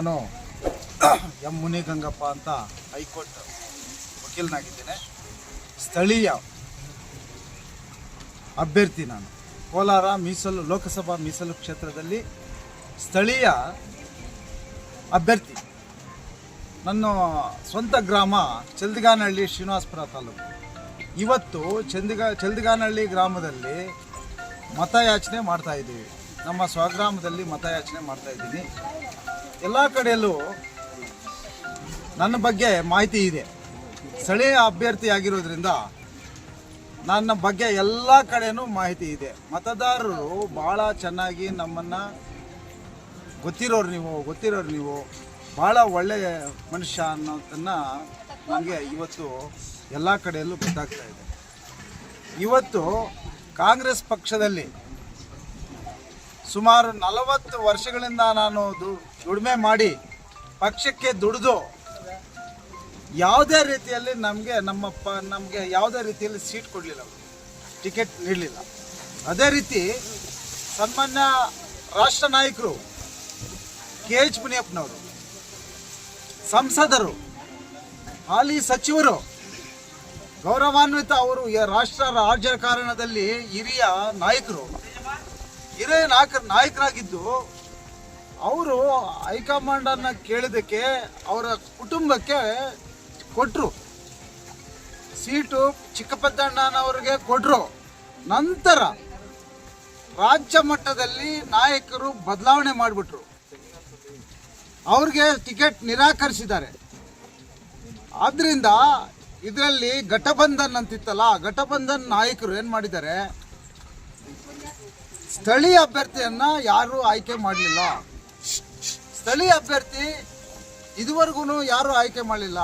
ನಾನು ಎಂ ಮುನಿಗಂಗಪ್ಪ ಅಂತ ಹೈಕೋರ್ಟ್ ವಕೀಲನಾಗಿದ್ದೇನೆ. ಸ್ಥಳೀಯ ಅಭ್ಯರ್ಥಿ ನಾನು. ಕೋಲಾರ ಮೀಸಲು, ಲೋಕಸಭಾ ಮೀಸಲು ಕ್ಷೇತ್ರದಲ್ಲಿ ಸ್ಥಳೀಯ ಅಭ್ಯರ್ಥಿ. ನನ್ನ ಸ್ವಂತ ಗ್ರಾಮ ಚಲ್ದಿಗಾನಹಳ್ಳಿ ಶ್ರೀನಿವಾಸಪುರ ತಾಲೂಕು. ಇವತ್ತು ಚಂದಿಗ ಚಲ್ದಿಗಾನಹಳ್ಳಿ ಗ್ರಾಮದಲ್ಲಿ ಮತಯಾಚನೆ ಮಾಡ್ತಾ ಇದ್ದೀವಿ. ನಮ್ಮ ಸ್ವಗ್ರಾಮದಲ್ಲಿ ಮತಯಾಚನೆ ಮಾಡ್ತಾ ಇದ್ದೀನಿ. ಎಲ್ಲ ಕಡೆಯಲ್ಲೂ ನನ್ನ ಬಗ್ಗೆ ಮಾಹಿತಿ ಇದೆ. ಸ್ಥಳೀಯ ಅಭ್ಯರ್ಥಿ ಆಗಿರೋದ್ರಿಂದ ನನ್ನ ಬಗ್ಗೆ ಎಲ್ಲ ಕಡೆಯೂ ಮಾಹಿತಿ ಇದೆ. ಮತದಾರರು ಭಾಳ ಚೆನ್ನಾಗಿ ನಮ್ಮನ್ನು ಗೊತ್ತಿರೋರು ನೀವು ಗೊತ್ತಿರೋರು ನೀವು. ಭಾಳ ಒಳ್ಳೆಯ ಮನುಷ್ಯ ಅನ್ನೋದನ್ನು ನನಗೆ ಇವತ್ತು ಎಲ್ಲ ಕಡೆಯಲ್ಲೂ ಗೊತ್ತಾಗ್ತಾ ಇದೆ. ಇವತ್ತು ಕಾಂಗ್ರೆಸ್ ಪಕ್ಷದಲ್ಲಿ ಸುಮಾರು ನಲವತ್ತು ವರ್ಷಗಳಿಂದ ನಾನು ದುಡಿಮೆ ಮಾಡಿ ಪಕ್ಷಕ್ಕೆ ದುಡಿದು ಯಾವುದೇ ರೀತಿಯಲ್ಲಿ ನಮಗೆ ನಮ್ಮ ಪ, ನಮಗೆ ಯಾವುದೇ ರೀತಿಯಲ್ಲಿ ಸೀಟ್ ಕೊಡಲಿಲ್ಲ. ಟಿಕೆಟ್ ನೀಡಲಿಲ್ಲ. ಅದೇ ರೀತಿ ಸನ್ಮಾನ್ಯ ರಾಷ್ಟ್ರ ನಾಯಕರು ಕೆ ಎಚ್ ಮುನಿಯಪ್ಪನವರು, ಸಂಸದರು, ಹಾಲಿ ಸಚಿವರು, ಗೌರವಾನ್ವಿತ ಅವರು ರಾಷ್ಟ್ರ ರಾಜಕಾರಣದಲ್ಲಿ ಹಿರಿಯ ನಾಯಕರು ಹಿರಿಯ ನಾಯಕ ನಾಯಕರಾಗಿದ್ದು ಅವರು ಹೈಕಮಾಂಡನ್ನು ಕೇಳಿದ್ದಕ್ಕೆ ಅವರ ಕುಟುಂಬಕ್ಕೆ ಕೊಟ್ಟರು ಸೀಟು ಚಿಕ್ಕಪದ್ದಣ್ಣನವ್ರಿಗೆ ಕೊಟ್ಟರು ನಂತರ ರಾಜ್ಯ ಮಟ್ಟದಲ್ಲಿ ನಾಯಕರು ಬದಲಾವಣೆ ಮಾಡಿಬಿಟ್ರು. ಅವ್ರಿಗೆ ಟಿಕೆಟ್ ನಿರಾಕರಿಸಿದ್ದಾರೆ. ಆದ್ದರಿಂದ ಇದರಲ್ಲಿ ಘಟಬಂಧನ್ ಅಂತಿತ್ತಲ್ಲ ಘಟಬಂಧನ್ ನಾಯಕರು ಏನು ಮಾಡಿದ್ದಾರೆ? ಸ್ಥಳೀಯ ಅಭ್ಯರ್ಥಿಯನ್ನ ಯಾರು ಆಯ್ಕೆ ಮಾಡಲಿಲ್ಲ. ಸ್ಥಳೀಯ ಅಭ್ಯರ್ಥಿ ಇದುವರೆಗೂ ಯಾರು ಆಯ್ಕೆ ಮಾಡಲಿಲ್ಲ.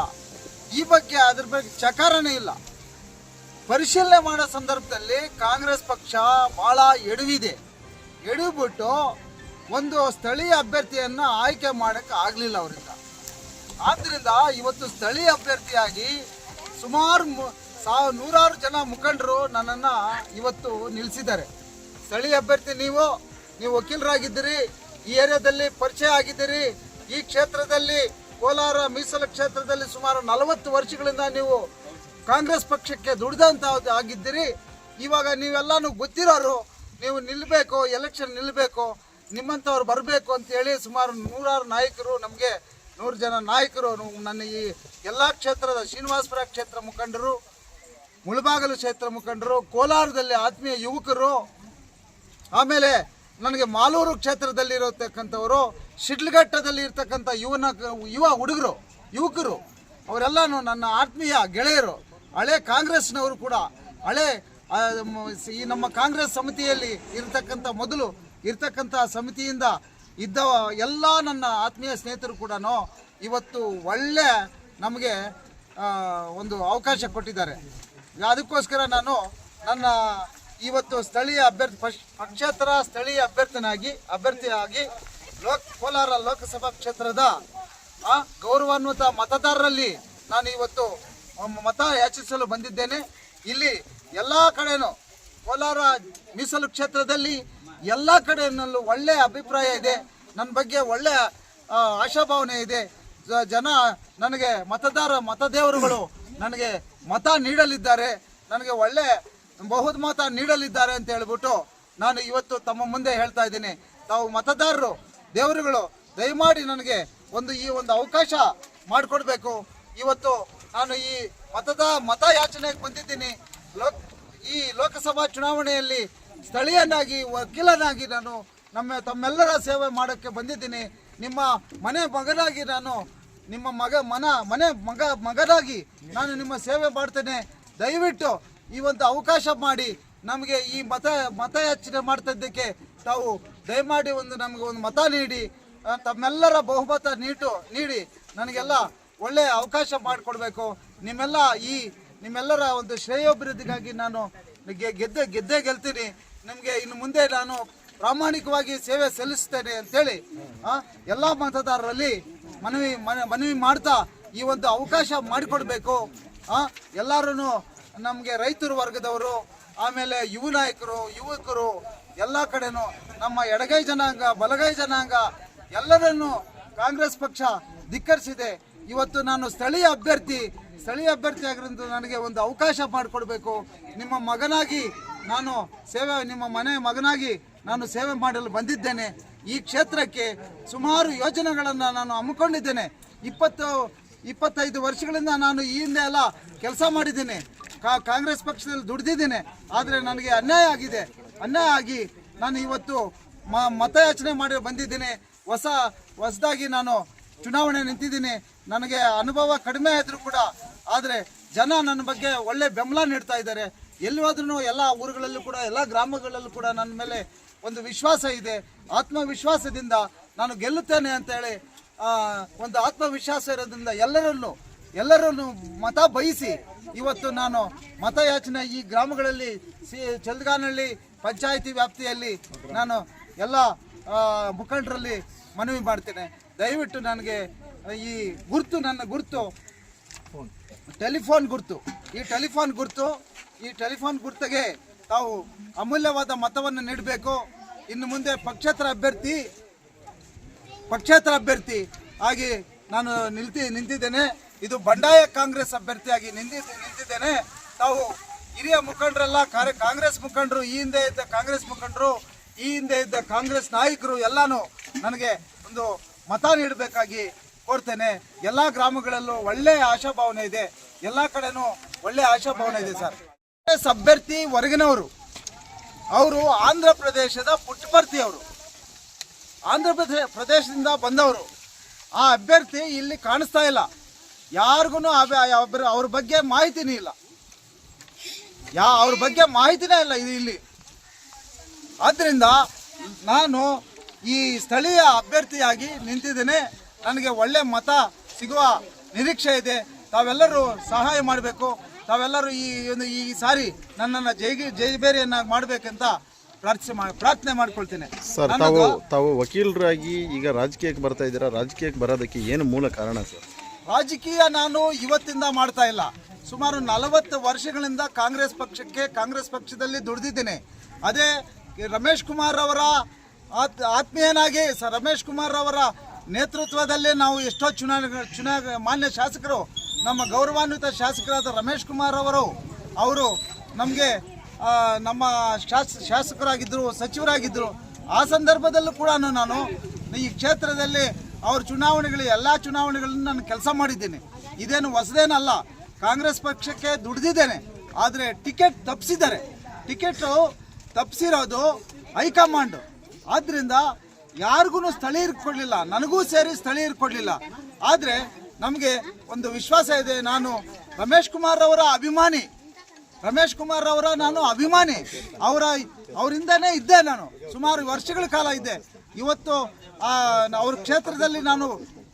ಈ ಬಗ್ಗೆ ಅದ್ರ ಬಗ್ಗೆ ಚಕಾರನೇ ಇಲ್ಲ. ಪರಿಶೀಲನೆ ಮಾಡೋ ಸಂದರ್ಭದಲ್ಲಿ ಕಾಂಗ್ರೆಸ್ ಪಕ್ಷ ಬಹಳ ಎಡವಿದೆ. ಎಡವಿಬಿಟ್ಟು ಒಂದು ಸ್ಥಳೀಯ ಅಭ್ಯರ್ಥಿಯನ್ನ ಆಯ್ಕೆ ಮಾಡಕ್ಕೆ ಆಗಲಿಲ್ಲ ಅವರಿಂದ. ಆದ್ದರಿಂದ ಇವತ್ತು ಸ್ಥಳೀಯ ಅಭ್ಯರ್ಥಿಯಾಗಿ ಸುಮಾರು ಮು- ಸಾವ್ ನೂರಾರು ಜನ ಮುಖಂಡರು ನನ್ನನ್ನು ಇವತ್ತು ನಿಲ್ಲಿಸಿದ್ದಾರೆ ಸ್ಥಳೀಯ ಅಭ್ಯರ್ಥಿ ನೀವು ನೀವು ವಕೀಲರಾಗಿದ್ದೀರಿ, ಈ ಏರಿಯಾದಲ್ಲಿ ಪರಿಚಯ ಆಗಿದ್ದೀರಿ, ಈ ಕ್ಷೇತ್ರದಲ್ಲಿ ಕೋಲಾರ ಮೀಸಲು ಕ್ಷೇತ್ರದಲ್ಲಿ ಸುಮಾರು ನಲವತ್ತು ವರ್ಷಗಳಿಂದ ನೀವು ಕಾಂಗ್ರೆಸ್ ಪಕ್ಷಕ್ಕೆ ದುಡಿದಂತ ಆಗಿದ್ದೀರಿ. ಇವಾಗ ನೀವೆಲ್ಲನೂ ಗೊತ್ತಿರೋರು, ನೀವು ನಿಲ್ಲಬೇಕು ಎಲೆಕ್ಷನ್ ನಿಲ್ಲಬೇಕು ನಿಮ್ಮಂಥವ್ರು ಬರಬೇಕು ಅಂತೇಳಿ ಸುಮಾರು ನೂರಾರು ನಾಯಕರು, ನಮಗೆ ನೂರು ಜನ ನಾಯಕರು, ನನ್ನ ಈ ಎಲ್ಲ ಕ್ಷೇತ್ರದ ಶ್ರೀನಿವಾಸಪುರ ಕ್ಷೇತ್ರ ಮುಖಂಡರು, ಮುಳಬಾಗಲು ಕ್ಷೇತ್ರ ಮುಖಂಡರು, ಕೋಲಾರದಲ್ಲಿ ಆತ್ಮೀಯ ಯುವಕರು ಆಮೇಲೆ ನನಗೆ ಮಾಲೂರು ಕ್ಷೇತ್ರದಲ್ಲಿರತಕ್ಕಂಥವರು ಶಿಡ್ಲಘಟ್ಟದಲ್ಲಿ ಇರ್ತಕ್ಕಂಥ ಯುವನ, ಯುವ ಹುಡುಗರು, ಯುವಕರು, ಅವರೆಲ್ಲನೂ ನನ್ನ ಆತ್ಮೀಯ ಗೆಳೆಯರು, ಹಳೆ ಕಾಂಗ್ರೆಸ್ನವರು ಕೂಡ, ಹಳೆ ಈ ನಮ್ಮ ಕಾಂಗ್ರೆಸ್ ಸಮಿತಿಯಲ್ಲಿ ಇರತಕ್ಕಂಥ ಮೊದಲು ಇರ್ತಕ್ಕಂಥ ಸಮಿತಿಯಿಂದ ಇದ್ದ ಎಲ್ಲ ನನ್ನ ಆತ್ಮೀಯ ಸ್ನೇಹಿತರು ಕೂಡ ಇವತ್ತು ಒಳ್ಳೆ ನಮಗೆ ಒಂದು ಅವಕಾಶ ಕೊಟ್ಟಿದ್ದಾರೆ. ಅದಕ್ಕೋಸ್ಕರ ನಾನು ನನ್ನ ಇವತ್ತು ಸ್ಥಳೀಯ ಅಭ್ಯರ್ಥಿ ಪಕ್ಷ- ಪಕ್ಷೇತರ ಸ್ಥಳೀಯ ಅಭ್ಯರ್ಥಿನಾಗಿ ಅಭ್ಯರ್ಥಿಯಾಗಿ ಲೋಕ್ ಕೋಲಾರ ಲೋಕಸಭಾ ಕ್ಷೇತ್ರದ ಗೌರವಾನ್ವಿತ ಮತದಾರರಲ್ಲಿ ನಾನು ಇವತ್ತು ಮತ ಯಾಚಿಸಲು ಬಂದಿದ್ದೇನೆ. ಇಲ್ಲಿ ಎಲ್ಲ ಕಡೆನೂ ಕೋಲಾರ ಮೀಸಲು ಕ್ಷೇತ್ರದಲ್ಲಿ ಎಲ್ಲ ಕಡೆಯಲ್ಲೂ ಒಳ್ಳೆಯ ಅಭಿಪ್ರಾಯ ಇದೆ. ನನ್ನ ಬಗ್ಗೆ ಒಳ್ಳೆಯ ಆಶಾಭಾವನೆ ಇದೆ. ಜನ ನನಗೆ ಮತದಾರ ಮತದೇವರುಗಳು ನನಗೆ ಮತ ನೀಡಲಿದ್ದಾರೆ. ನನಗೆ ಒಳ್ಳೆ ಬಹುಮತ ನೀಡಲಿದ್ದಾರೆ ಅಂತ ಹೇಳ್ಬಿಟ್ಟು ನಾನು ಇವತ್ತು ತಮ್ಮ ಮುಂದೆ ಹೇಳ್ತಾ ಇದ್ದೀನಿ. ತಾವು ಮತದಾರರು, ದೇವರುಗಳು, ದಯಮಾಡಿ ನನಗೆ ಒಂದು ಈ ಒಂದು ಅವಕಾಶ ಮಾಡಿಕೊಡ್ಬೇಕು. ಇವತ್ತು ನಾನು ಈ ಮತದ ಮತ ಯಾಚನೆಗೆ ಬಂದಿದ್ದೀನಿ. ಲೋಕ್, ಈ ಲೋಕಸಭಾ ಚುನಾವಣೆಯಲ್ಲಿ ಸ್ಥಳೀಯನಾಗಿ, ವಕೀಲನಾಗಿ ನಾನು ನಮ್ಮ ತಮ್ಮೆಲ್ಲರ ಸೇವೆ ಮಾಡೋಕ್ಕೆ ಬಂದಿದ್ದೀನಿ. ನಿಮ್ಮ ಮನೆ ಮಗನಾಗಿ ನಾನು, ನಿಮ್ಮ ಮಗ, ಮನ, ಮನೆ ಮಗ, ಮಗನಾಗಿ ನಾನು ನಿಮ್ಮ ಸೇವೆ ಮಾಡ್ತೇನೆ. ದಯವಿಟ್ಟು ಈ ಒಂದು ಅವಕಾಶ ಮಾಡಿ ನಮಗೆ ಈ ಮತ, ಮತಯಾಚನೆ ಮಾಡ್ತಾ ಇದ್ದಕ್ಕೆ ತಾವು ದಯಮಾಡಿ ಒಂದು ನಮಗೆ ಒಂದು ಮತ ನೀಡಿ ತಮ್ಮೆಲ್ಲರ ಬಹುಮತ ನೀಟು, ನೀಡಿ ನನಗೆಲ್ಲ ಒಳ್ಳೆಯ ಅವಕಾಶ ಮಾಡಿಕೊಡ್ಬೇಕು. ನಿಮ್ಮೆಲ್ಲ ಈ, ನಿಮ್ಮೆಲ್ಲರ ಒಂದು ಶ್ರೇಯೋಭಿವೃದ್ಧಿಗಾಗಿ ನಾನು ಗೆದ್ದೆ, ಗೆದ್ದೇ ಗೆಲ್ತೀನಿ. ನಿಮಗೆ ಇನ್ನು ಮುಂದೆ ನಾನು ಪ್ರಾಮಾಣಿಕವಾಗಿ ಸೇವೆ ಸಲ್ಲಿಸ್ತೇನೆ ಅಂತೇಳಿ ಎಲ್ಲ ಮತದಾರರಲ್ಲಿ ಮನವಿ ಮನ- ಮನವಿ ಮಾಡ್ತಾ ಈ ಒಂದು ಅವಕಾಶ ಮಾಡಿಕೊಡ್ಬೇಕು. ಎಲ್ಲರೂ ನಮಗೆ ರೈತರ ವರ್ಗದವರು, ಆಮೇಲೆ ಯುವ ನಾಯಕರು, ಯುವಕರು, ಎಲ್ಲ ಕಡೆನೂ ನಮ್ಮ ಎಡಗೈ ಜನಾಂಗ, ಬಲಗೈ ಜನಾಂಗ ಎಲ್ಲರನ್ನು ಕಾಂಗ್ರೆಸ್ ಪಕ್ಷ ಧಿಕ್ಕರಿಸಿದೆ. ಇವತ್ತು ನಾನು ಸ್ಥಳೀಯ ಅಭ್ಯರ್ಥಿ ಸ್ಥಳೀಯ ಅಭ್ಯರ್ಥಿ ಆಗಿರೋದು ನನಗೆ ಒಂದು ಅವಕಾಶ ಮಾಡಿಕೊಡ್ಬೇಕು. ನಿಮ್ಮ ಮಗನಾಗಿ ನಾನು ಸೇವೆ, ನಿಮ್ಮ ಮನೆ ಮಗನಾಗಿ ನಾನು ಸೇವೆ ಮಾಡಲು ಬಂದಿದ್ದೇನೆ. ಈ ಕ್ಷೇತ್ರಕ್ಕೆ ಸುಮಾರು ಯೋಜನೆಗಳನ್ನು ನಾನು ಹಮ್ಮಿಕೊಂಡಿದ್ದೇನೆ. ಇಪ್ಪತ್ತು, ಇಪ್ಪತ್ತೈದು ವರ್ಷಗಳಿಂದ ನಾನು ಈ ಹಿಂದೆ ಎಲ್ಲ ಕೆಲಸ ಮಾಡಿದ್ದೇನೆ. ಕಾಂಗ್ರೆಸ್ ಪಕ್ಷದಲ್ಲಿ ದುಡ್ದಿದ್ದೇನೆ, ಆದರೆ ನನಗೆ ಅನ್ಯಾಯ ಆಗಿದೆ. ಅನ್ಯಾಯ ಆಗಿ ನಾನು ಇವತ್ತು ಮತಯಾಚನೆ ಮಾಡಿ ಬಂದಿದ್ದೇನೆ. ಹೊಸ, ಹೊಸದಾಗಿ ನಾನು ಚುನಾವಣೆ ನಿಂತಿದ್ದೀನಿ. ನನಗೆ ಅನುಭವ ಕಡಿಮೆ ಆದರೂ ಕೂಡ, ಆದರೆ ಜನ ನನ್ನ ಬಗ್ಗೆ ಒಳ್ಳೆ ಬೆಂಬಲ ನೀಡ್ತಾ ಇದ್ದಾರೆ. ಎಲ್ಲಿ ಹೋದ್ರೂ ಎಲ್ಲ ಊರುಗಳಲ್ಲೂ ಕೂಡ, ಎಲ್ಲ ಗ್ರಾಮಗಳಲ್ಲೂ ಕೂಡ ನನ್ನ ಮೇಲೆ ಒಂದು ವಿಶ್ವಾಸ ಇದೆ. ಆತ್ಮವಿಶ್ವಾಸದಿಂದ ನಾನು ಗೆಲ್ಲುತ್ತೇನೆ ಅಂತೇಳಿ ಹೇಳಿ ಒಂದು ಆತ್ಮವಿಶ್ವಾಸ ಇರೋದ್ರಿಂದ ಎಲ್ಲರನ್ನು ಎಲ್ಲರನ್ನು ಮತ ಬಯಸಿ ಇವತ್ತು ನಾನು ಮತಯಾಚನೆ ಈ ಗ್ರಾಮಗಳಲ್ಲಿ, ಸಿ ಚಲ್ಗಾನಹಳ್ಳಿ ಪಂಚಾಯಿತಿ ವ್ಯಾಪ್ತಿಯಲ್ಲಿ ನಾನು ಎಲ್ಲ ಮುಖಂಡರಲ್ಲಿ ಮನವಿ ಮಾಡ್ತೇನೆ. ದಯವಿಟ್ಟು ನನಗೆ ಈ ಗುರುತು, ನನ್ನ ಗುರುತು, ಟೆಲಿಫೋನ್ ಗುರುತು. ಈ ಟೆಲಿಫೋನ್ ಗುರುತು, ಈ ಟೆಲಿಫೋನ್ ಗುರುತಿಗೆ ತಾವು ಅಮೂಲ್ಯವಾದ ಮತವನ್ನು ನೀಡಬೇಕು. ಇನ್ನು ಮುಂದೆ ಪಕ್ಷೇತರ ಅಭ್ಯರ್ಥಿ ಪಕ್ಷೇತರ ಅಭ್ಯರ್ಥಿ ಆಗಿ ನಾನು ನಿಲ್ತಿ, ನಿಂತಿದ್ದೇನೆ. ಇದು ಬಂಡಾಯ ಕಾಂಗ್ರೆಸ್ ಅಭ್ಯರ್ಥಿಯಾಗಿ ನಿಂತಿ ನಿಂತಿದ್ದೇನೆ. ತಾವು ಹಿರಿಯ ಮುಖಂಡರೆಲ್ಲ ಕಾಂಗ್ರೆಸ್ ಮುಖಂಡರು, ಈ ಹಿಂದೆ ಇದ್ದ ಕಾಂಗ್ರೆಸ್ ಮುಖಂಡರು, ಈ ಹಿಂದೆ ಇದ್ದ ಕಾಂಗ್ರೆಸ್ ನಾಯಕರು ಎಲ್ಲಾನು ನನಗೆ ಒಂದು ಮತ ನೀಡಬೇಕಾಗಿ ಕೋರ್ತೇನೆ. ಎಲ್ಲ ಗ್ರಾಮಗಳಲ್ಲೂ ಒಳ್ಳೆ ಆಶಾಭಾವನೆ ಇದೆ. ಎಲ್ಲ ಕಡೆನೂ ಒಳ್ಳೆ ಆಶಾಭಾವನೆ ಇದೆ ಸರ್. ಕಾಂಗ್ರೆಸ್ ಅಭ್ಯರ್ಥಿ ಹೊರಗಿನವರು. ಅವರು ಆಂಧ್ರ ಪ್ರದೇಶದ ಪುಟ್ಟಪರ್ತಿ ಅವರು. ಆಂಧ್ರ ಪ್ರದೇಶ ಪ್ರದೇಶದಿಂದ ಬಂದವರು. ಆ ಅಭ್ಯರ್ಥಿ ಇಲ್ಲಿ ಕಾಣಿಸ್ತಾ ಇಲ್ಲ. ಯಾರಿಗೂ ಅವ್ರ ಬಗ್ಗೆ ಮಾಹಿತಿನೇ ಇಲ್ಲ. ಯಾ ಅವ್ರ ಬಗ್ಗೆ ಮಾಹಿತಿನೇ ಇಲ್ಲ ಇದು ಇಲ್ಲಿ. ಆದ್ದರಿಂದ ನಾನು ಈ ಸ್ಥಳೀಯ ಅಭ್ಯರ್ಥಿಯಾಗಿ ನಿಂತಿದ್ದೇನೆ. ನನಗೆ ಒಳ್ಳೆ ಮತ ಸಿಗುವ ನಿರೀಕ್ಷೆ ಇದೆ. ತಾವೆಲ್ಲರೂ ಸಹಾಯ ಮಾಡಬೇಕು. ತಾವೆಲ್ಲರೂ ಈ ಒಂದು ಈ ಸಾರಿ ನನ್ನನ್ನು ಜೈಗಿ ಜೈಬೇರಿಯನ್ನಾಗಿ ಮಾಡಬೇಕಂತ ಪ್ರಾರ್ಥನೆ ಮಾ ಪ್ರಾರ್ಥನೆ ಮಾಡ್ಕೊಳ್ತೇನೆ. ಸರ್ ತಾವು ತಾವು ವಕೀಲರಾಗಿ ಈಗ ರಾಜಕೀಯಕ್ಕೆ ಬರ್ತಾ ಇದ್ದೀರಾ? ರಾಜಕೀಯಕ್ಕೆ ಬರೋದಕ್ಕೆ ಏನು ಮೂಲ ಕಾರಣ ಸರ್? ರಾಜಕೀಯ ನಾನು ಇವತ್ತಿಂದ ಮಾಡ್ತಾ ಇಲ್ಲ. ಸುಮಾರು ನಲವತ್ತು ವರ್ಷಗಳಿಂದ ಕಾಂಗ್ರೆಸ್ ಪಕ್ಷಕ್ಕೆ ಕಾಂಗ್ರೆಸ್ ಪಕ್ಷದಲ್ಲಿ ದುಡಿದಿದ್ದೇನೆ. ಅದೇ ರಮೇಶ್ ಕುಮಾರ್ ಅವರ ಆತ್ ಆತ್ಮೀಯನಾಗಿ ಸ ರಮೇಶ್ ಕುಮಾರ್ ಅವರ ನೇತೃತ್ವದಲ್ಲಿ ನಾವು ಎಷ್ಟೋ ಚುನಾವಣೆ ಚುನಾ ಮಾನ್ಯ ಶಾಸಕರು, ನಮ್ಮ ಗೌರವಾನ್ವಿತ ಶಾಸಕರಾದ ರಮೇಶ್ ಕುಮಾರ್ ಅವರು ಅವರು ನಮಗೆ ನಮ್ಮ ಶಾಸ ಶಾಸಕರಾಗಿದ್ದರು ಸಚಿವರಾಗಿದ್ದರು ಆ ಸಂದರ್ಭದಲ್ಲೂ ಕೂಡ ನಾನು ಈ ಕ್ಷೇತ್ರದಲ್ಲಿ ಅವ್ರ ಚುನಾವಣೆಗಳು, ಎಲ್ಲ ಚುನಾವಣೆಗಳನ್ನು ನಾನು ಕೆಲಸ ಮಾಡಿದ್ದೇನೆ. ಇದೇನು ಹೊಸದೇನಲ್ಲ, ಕಾಂಗ್ರೆಸ್ ಪಕ್ಷಕ್ಕೆ ದುಡ್ದಿದ್ದೇನೆ, ಆದರೆ ಟಿಕೆಟ್ ತಪ್ಪಿಸಿದ್ದಾರೆ ಟಿಕೆಟು ತಪ್ಪಿಸಿರೋದು ಹೈಕಮಾಂಡು. ಆದ್ದರಿಂದ ಯಾರಿಗೂ ಸ್ಥಳೀಯರು ಕೊಡಲಿಲ್ಲ, ನನಗೂ ಸೇರಿ ಸ್ಥಳೀಯರು ಕೊಡಲಿಲ್ಲ. ಆದರೆ ನಮಗೆ ಒಂದು ವಿಶ್ವಾಸ ಇದೆ, ನಾನು ರಮೇಶ್ ಕುಮಾರ್ ಅವರ ಅಭಿಮಾನಿ. ರಮೇಶ್ ಕುಮಾರ್ ಅವರ ನಾನು ಅಭಿಮಾನಿ. ಅವರ, ಅವರಿಂದನೇ ಇದ್ದೆ ನಾನು. ಸುಮಾರು ವರ್ಷಗಳ ಕಾಲ ಇದ್ದೆ. ಇವತ್ತು ಅವ್ರ ಕ್ಷೇತ್ರದಲ್ಲಿ ನಾನು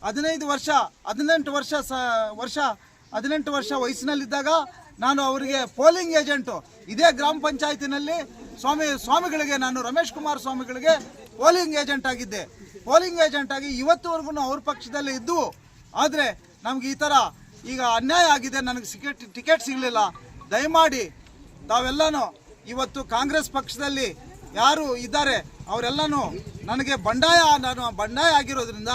ಹದಿನೈದು ವರ್ಷ, ಹದಿನೆಂಟು ವರ್ಷ ಸ, ವರ್ಷ, ಹದಿನೆಂಟು ವರ್ಷ ವಯಸ್ಸಿನಲ್ಲಿದ್ದಾಗ ನಾನು ಅವರಿಗೆ ಪೋಲಿಂಗ್ ಏಜೆಂಟು ಇದೇ ಗ್ರಾಮ ಪಂಚಾಯತಿನಲ್ಲಿ ಸ್ವಾಮಿ, ಸ್ವಾಮಿಗಳಿಗೆ ನಾನು, ರಮೇಶ್ ಕುಮಾರ್ ಸ್ವಾಮಿಗಳಿಗೆ ಪೋಲಿಂಗ್ ಏಜೆಂಟ್ ಆಗಿದ್ದೆ. ಪೋಲಿಂಗ್ ಏಜೆಂಟ್ ಆಗಿ ಇವತ್ತುವರೆಗೂ ಅವ್ರ ಪಕ್ಷದಲ್ಲಿ ಇದ್ದು, ಆದರೆ ನಮ್ಗೆ ಈ ಥರ ಈಗ ಅನ್ಯಾಯ ಆಗಿದೆ, ನನಗೆ ಸಿಕೆಟ್ ಟಿಕೆಟ್ ಸಿಗಲಿಲ್ಲ. ದಯಮಾಡಿ ತಾವೆಲ್ಲನೂ, ಇವತ್ತು ಕಾಂಗ್ರೆಸ್ ಪಕ್ಷದಲ್ಲಿ ಯಾರು ಇದ್ದಾರೆ, ಅವರೆಲ್ಲನೂ ನನಗೆ ಬಂಡಾಯ ನಾನು ಬಂಡಾಯ ಆಗಿರೋದ್ರಿಂದ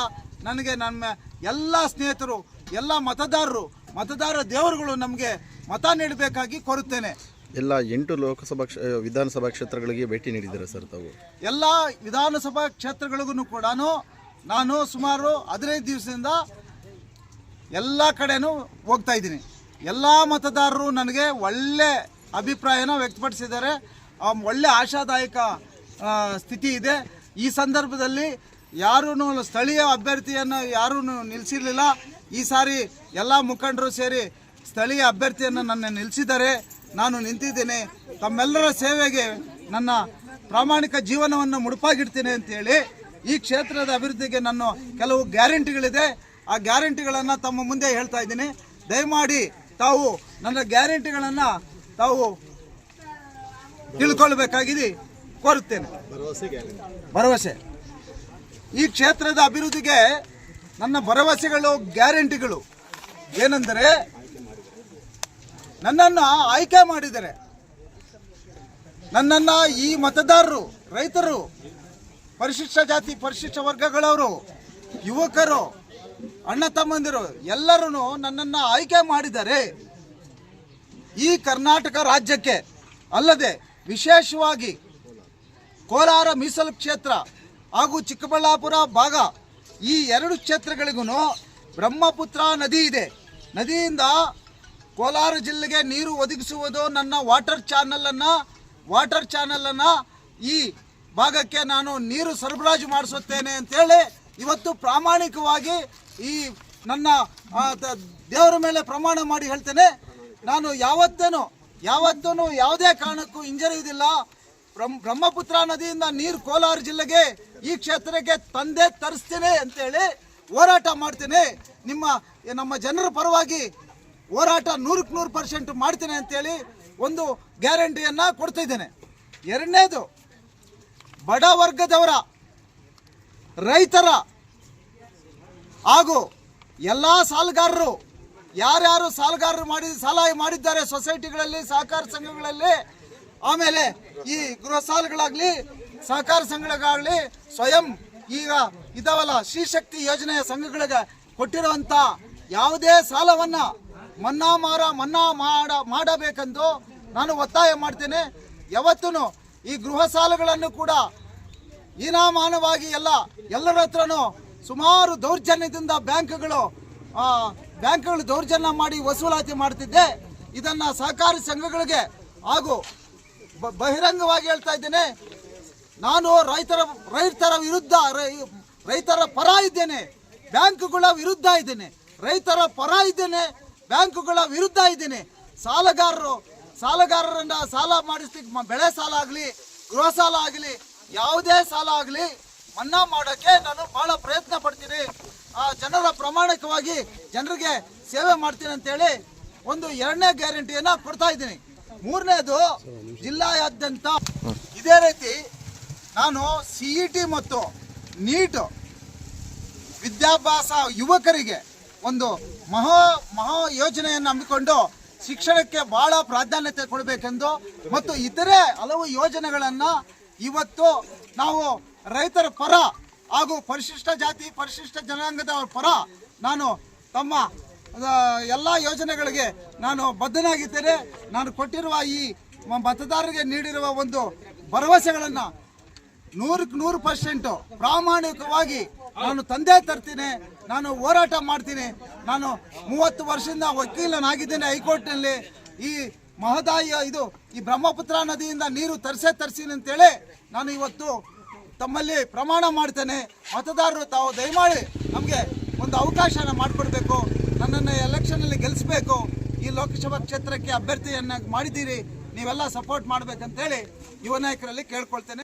ನನಗೆ ನಮ್ಮ ಎಲ್ಲ ಸ್ನೇಹಿತರು ಎಲ್ಲ ಮತದಾರರು ಮತದಾರ ದೇವರುಗಳು ನಮಗೆ ಮತ ನೀಡಬೇಕಾಗಿ ಕೋರುತ್ತೇನೆ. ಎಲ್ಲ ಎಂಟು ಲೋಕಸಭಾ ಕ್ಷ ವಿಧಾನಸಭಾ ಕ್ಷೇತ್ರಗಳಿಗೆ ಭೇಟಿ ನೀಡಿದ್ದೀರಾ ಸರ್ ತಾವು? ಎಲ್ಲ ವಿಧಾನಸಭಾ ಕ್ಷೇತ್ರಗಳಿಗೂ ಕೂಡ ನಾನು ಸುಮಾರು ಹದಿನೈದು ದಿವಸದಿಂದ ಎಲ್ಲ ಕಡೆನೂ ಹೋಗ್ತಾ ಇದ್ದೀನಿ. ಎಲ್ಲ ಮತದಾರರು ನನಗೆ ಒಳ್ಳೆ ಅಭಿಪ್ರಾಯನ ವ್ಯಕ್ತಪಡಿಸಿದ್ದಾರೆ. ಒಳ್ಳೆ ಆಶಾದಾಯಕ ಸ್ಥಿತಿ ಇದೆ. ಈ ಸಂದರ್ಭದಲ್ಲಿ ಯಾರೂ ಸ್ಥಳೀಯ ಅಭ್ಯರ್ಥಿಯನ್ನು ಯಾರೂ ನಿಲ್ಲಿಸಿರಲಿಲ್ಲ ಈ ಸಾರಿ ಎಲ್ಲ ಮುಖಂಡರು ಸೇರಿ ಸ್ಥಳೀಯ ಅಭ್ಯರ್ಥಿಯನ್ನು ನನ್ನ ನಿಲ್ಲಿಸಿದ್ದಾರೆ ನಾನು ನಿಂತಿದ್ದೇನೆ. ತಮ್ಮೆಲ್ಲರ ಸೇವೆಗೆ ನನ್ನ ಪ್ರಾಮಾಣಿಕ ಜೀವನವನ್ನು ಮುಡುಪಾಗಿಡ್ತೀನಿ ಅಂತೇಳಿ ಈ ಕ್ಷೇತ್ರದ ಅಭಿವೃದ್ಧಿಗೆ ನನ್ನ ಕೆಲವು ಗ್ಯಾರಂಟಿಗಳಿದೆ. ಆ ಗ್ಯಾರಂಟಿಗಳನ್ನು ತಮ್ಮ ಮುಂದೆ ಹೇಳ್ತಾ ಇದ್ದೀನಿ. ದಯಮಾಡಿ ತಾವು ನನ್ನ ಗ್ಯಾರಂಟಿಗಳನ್ನು ತಾವು ತಿಳ್ಕೊಳ್ಬೇಕಾಗಿದೆ. ಕೋರುತ್ತೇನೆ. ಭರವಸೆ ಈ ಕ್ಷೇತ್ರದ ಅಭಿವೃದ್ಧಿಗೆ ನನ್ನ ಭರವಸೆಗಳು ಗ್ಯಾರಂಟಿಗಳು ಏನೆಂದರೆ ನನ್ನನ್ನು ಆಯ್ಕೆ ಮಾಡಿದರೆ ನನ್ನನ್ನು ಈ ಮತದಾರರು ರೈತರು ಪರಿಶಿಷ್ಟ ಜಾತಿ ಪರಿಶಿಷ್ಟ ವರ್ಗಗಳವರು ಯುವಕರು ಅಣ್ಣ ತಮ್ಮಂದಿರು ಎಲ್ಲರೂ ನನ್ನನ್ನು ಆಯ್ಕೆ ಮಾಡಿದರೆ ಈ ಕರ್ನಾಟಕ ರಾಜ್ಯಕ್ಕೆ ಅಲ್ಲದೆ ವಿಶೇಷವಾಗಿ ಕೋಲಾರ ಮೀಸಲು ಕ್ಷೇತ್ರ ಹಾಗೂ ಚಿಕ್ಕಬಳ್ಳಾಪುರ ಭಾಗ ಈ ಎರಡು ಕ್ಷೇತ್ರಗಳಿಗೂ ಬ್ರಹ್ಮಪುತ್ರ ನದಿ ಇದೆ. ನದಿಯಿಂದ ಕೋಲಾರ ಜಿಲ್ಲೆಗೆ ನೀರು ಒದಗಿಸುವುದು ನನ್ನ ವಾಟರ್ ಚಾನಲನ್ನು ವಾಟರ್ ಚಾನಲನ್ನು ಈ ಭಾಗಕ್ಕೆ ನಾನು ನೀರು ಸರಬರಾಜು ಮಾಡಿಸುತ್ತೇನೆ ಅಂತೇಳಿ ಇವತ್ತು ಪ್ರಾಮಾಣಿಕವಾಗಿ ಈ ನನ್ನ ದೇವರ ಮೇಲೆ ಪ್ರಮಾಣ ಮಾಡಿ ಹೇಳ್ತೇನೆ. ನಾನು ಯಾವತ್ತೂ ಯಾವತ್ತೂ ಯಾವುದೇ ಕಾರಣಕ್ಕೂ ಹಿಂಜರಿಯುವುದಿಲ್ಲ ಬ್ರಹ್ಮಪುತ್ರ ನದಿಯಿಂದ ನೀರು ಕೋಲಾರ ಜಿಲ್ಲೆಗೆ ಈ ಕ್ಷೇತ್ರಕ್ಕೆ ತಂದೆ ತರಿಸ್ತೇನೆ ಅಂತೇಳಿ ಹೋರಾಟ ಮಾಡ್ತೇನೆ. ನಿಮ್ಮ, ನಮ್ಮ ಜನರ ಪರವಾಗಿ ಹೋರಾಟ ನೂರಕ್ಕೆ ನೂರು ಪರ್ಸೆಂಟ್ ಮಾಡ್ತೇನೆ ಅಂತೇಳಿ ಒಂದು ಗ್ಯಾರಂಟಿಯನ್ನು ಕೊಡ್ತಾ ಇದ್ದೇನೆ. ಎರಡನೇದು, ಬಡ ವರ್ಗದವರ, ರೈತರ ಹಾಗೂ ಎಲ್ಲ ಸಾಲಗಾರರು, ಯಾರ್ಯಾರು ಸಾಲಗಾರರು ಮಾಡಿ ಸಾಲ ಮಾಡಿದ್ದಾರೆ, ಸೊಸೈಟಿಗಳಲ್ಲಿ, ಸಹಕಾರ ಸಂಘಗಳಲ್ಲಿ ಆಮೇಲೆ ಈ ಗೃಹ ಸಾಲಗಳಾಗಲಿ, ಸಹಕಾರ ಸಂಘಗಳಾಗಲಿ ಸ್ವಯಂ ಈಗ ಇದಾವಲ್ಲ ಶ್ರೀಶಕ್ತಿ ಯೋಜನೆಯ ಸಂಘಗಳಿಗೆ ಕೊಟ್ಟಿರುವಂಥ ಯಾವುದೇ ಸಾಲವನ್ನು ಮನ್ನಾ ಮಾರ, ಮನ್ನಾ ಮಾಡ, ಮಾಡಬೇಕೆಂದು ನಾನು ಒತ್ತಾಯ ಮಾಡ್ತೇನೆ. ಯಾವತ್ತೂ ಈ ಗೃಹ ಸಾಲಗಳನ್ನು ಕೂಡ ಹೀನಾಮಾನವಾಗಿ ಎಲ್ಲ, ಎಲ್ಲರ ಹತ್ರನೂ ಸುಮಾರು ದೌರ್ಜನ್ಯದಿಂದ ಬ್ಯಾಂಕ್ಗಳು ಬ್ಯಾಂಕ್ಗಳು ದೌರ್ಜನ್ಯ ಮಾಡಿ ವಸೂಲಾತಿ ಮಾಡ್ತಿದ್ದೆ. ಇದನ್ನ ಸಹಕಾರಿ ಸಂಘಗಳಿಗೆ ಹಾಗೂ ಬಹಿರಂಗವಾಗಿ ಹೇಳ್ತಾ ಇದ್ದೇನೆ. ನಾನು ರೈತರ ರೈತರ ವಿರುದ್ಧ ರೈತರ ಪರ ಇದ್ದೇನೆ. ಬ್ಯಾಂಕುಗಳ ವಿರುದ್ಧ ಇದ್ದೇನೆ. ರೈತರ ಪರ ಇದ್ದೇನೆ. ಬ್ಯಾಂಕುಗಳ ವಿರುದ್ಧ ಇದ್ದೇನೆ. ಸಾಲಗಾರರು ಸಾಲಗಾರರನ್ನ ಸಾಲ ಮಾಡಿಸ್ಲಿಕ್ಕೆ ಬೆಳೆ ಸಾಲ ಆಗಲಿ, ಗೃಹ ಸಾಲ ಆಗಲಿ, ಯಾವುದೇ ಸಾಲ ಆಗಲಿ ಮನ್ನಾ ಮಾಡೋಕ್ಕೆ ನಾನು ಬಹಳ ಪ್ರಯತ್ನ ಪಡ್ತೀನಿ. ಆ, ಜನರ ಪ್ರಾಮಾಣಿಕವಾಗಿ ಜನರಿಗೆ ಸೇವೆ ಮಾಡ್ತೀನಿ ಅಂತೇಳಿ ಒಂದು ಎರಡನೇ ಗ್ಯಾರಂಟಿಯನ್ನು ಕೊಡ್ತಾ ಇದ್ದೀನಿ. ಮೂರನೇದು ಜಿಲ್ಲಾಯಾದ್ಯಂತ ಇದೇ ರೀತಿ ನಾನು ಸಿ ಇ ಟಿ ಮತ್ತು ನೀಟ್ ವಿದ್ಯಾಭ್ಯಾಸ ಯುವಕರಿಗೆ ಒಂದು ಮಹಾ ಮಹಾ ಯೋಜನೆಯನ್ನು ಹಮ್ಮಿಕೊಂಡು ಶಿಕ್ಷಣಕ್ಕೆ ಬಹಳ ಪ್ರಾಧಾನ್ಯತೆ ಕೊಡಬೇಕೆಂದು ಮತ್ತು ಇತರೆ ಹಲವು ಯೋಜನೆಗಳನ್ನು ಇವತ್ತು ನಾವು ರೈತರ ಪರ ಹಾಗೂ ಪರಿಶಿಷ್ಟ ಜಾತಿ, ಪರಿಶಿಷ್ಟ ಜನಾಂಗದವರ ಪರ ನಾನು ತಮ್ಮ ಎಲ್ಲ ಯೋಜನೆಗಳಿಗೆ ನಾನು ಬದ್ಧನಾಗಿದ್ದೇನೆ. ನಾನು ಕೊಟ್ಟಿರುವ ಈ ಮತದಾರರಿಗೆ ನೀಡಿರುವ ಒಂದು ಭರವಸೆಗಳನ್ನು ನೂರಕ್ಕೆ ನೂರು ಪರ್ಸೆಂಟು ಪ್ರಾಮಾಣಿಕವಾಗಿ ನಾನು ತಂದೆ ತರ್ತೀನಿ. ನಾನು ಹೋರಾಟ ಮಾಡ್ತೀನಿ. ನಾನು ಮೂವತ್ತು ವರ್ಷದಿಂದ ವಕೀಲನಾಗಿದ್ದೇನೆ ಹೈಕೋರ್ಟ್ನಲ್ಲಿ. ಈ ಮಹದಾಯಿ, ಇದು ಈ ಬ್ರಹ್ಮಪುತ್ರ ನದಿಯಿಂದ ನೀರು ತರಿಸೇ ತರಿಸೀನಿ ಅಂತೇಳಿ ನಾನು ಇವತ್ತು ತಮ್ಮಲ್ಲಿ ಪ್ರಮಾಣ ಮಾಡ್ತೇನೆ. ಮತದಾರರು ತಾವು ದಯಮಾಡಿ ನಮಗೆ ಒಂದು ಅವಕಾಶನ ಮಾಡಿಕೊಡ್ಬೇಕು. ನನ್ನನ್ನು ಎಲೆಕ್ಷನಲ್ಲಿ ಗೆಲ್ಲಿಸ್ಬೇಕು ಈ ಲೋಕಸಭಾ ಕ್ಷೇತ್ರಕ್ಕೆ ಅಭ್ಯರ್ಥಿಯನ್ನಾಗಿ ಮಾಡಿದ್ದೀರಿ. ನೀವೆಲ್ಲ ಸಪೋರ್ಟ್ ಮಾಡ್ಬೇಕಂತೇಳಿ ಯುವ ನಾಯಕರಲ್ಲಿ ಕೇಳ್ಕೊಳ್ತೇನೆ.